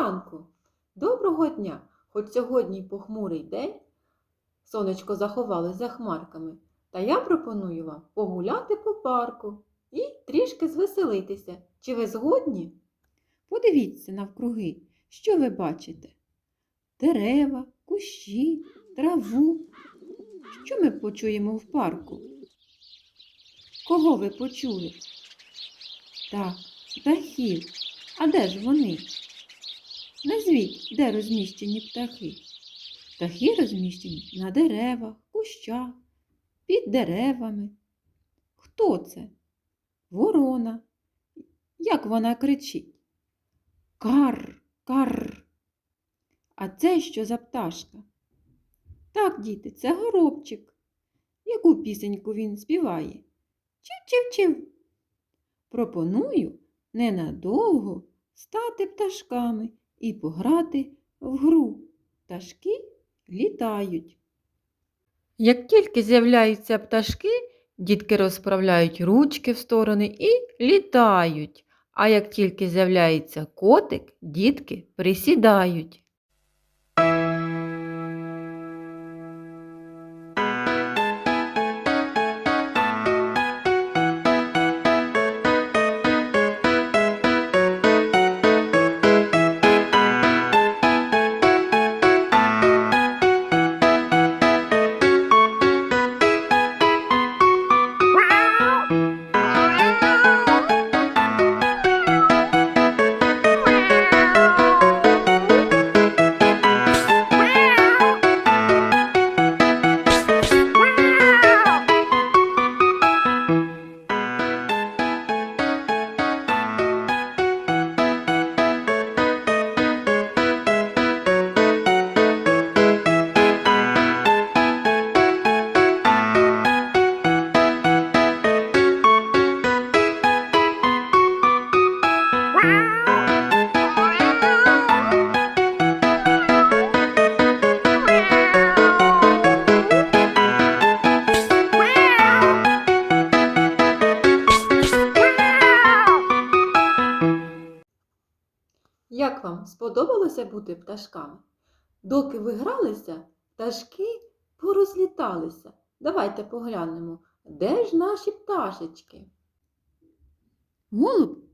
ранку! Доброго дня! Хоч сьогодні похмурий день, сонечко заховалось за хмарками, та я пропоную вам погуляти по парку і трішки звеселитися. Чи ви згодні? Подивіться навкруги, що ви бачите? Дерева, кущі, траву. Що ми почуємо в парку? Кого ви почули? Так, птахів. А де ж вони? Назвіть, де розміщені птахи. Птахи розміщені на деревах, кущах, під деревами. Хто це? Ворона. Як вона кричить? Кар, кар. А це що за пташка? Так, діти, це горобчик. Яку пісеньку він співає? Чив-чив-чив. Пропоную ненадовго стати пташками і пограти в гру. Пташки літають. Як тільки з'являються пташки, дітки розправляють ручки в сторони і літають. А як тільки з'являється котик, дітки присідають. Як вам сподобалося бути пташками? Доки ви гралися, пташки порозліталися. Давайте поглянемо, де ж наші пташечки? Голуб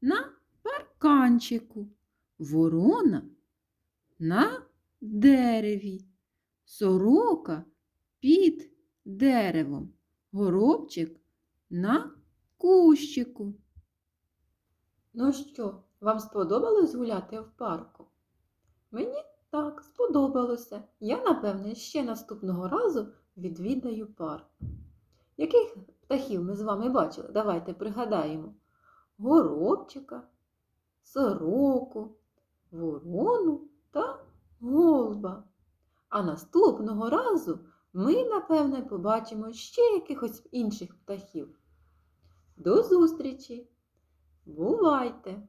на парканчику, ворона на дереві, сорока під деревом, горобчик на кущику. Ну що, вам сподобалось гуляти в парку? Мені так сподобалося. Я, напевне, ще наступного разу відвідаю парк. Яких птахів ми з вами бачили? Давайте пригадаємо. Горобчика, сороку, ворону та голуба. А наступного разу ми, напевне, побачимо ще якихось інших птахів. До зустрічі! Бувайте!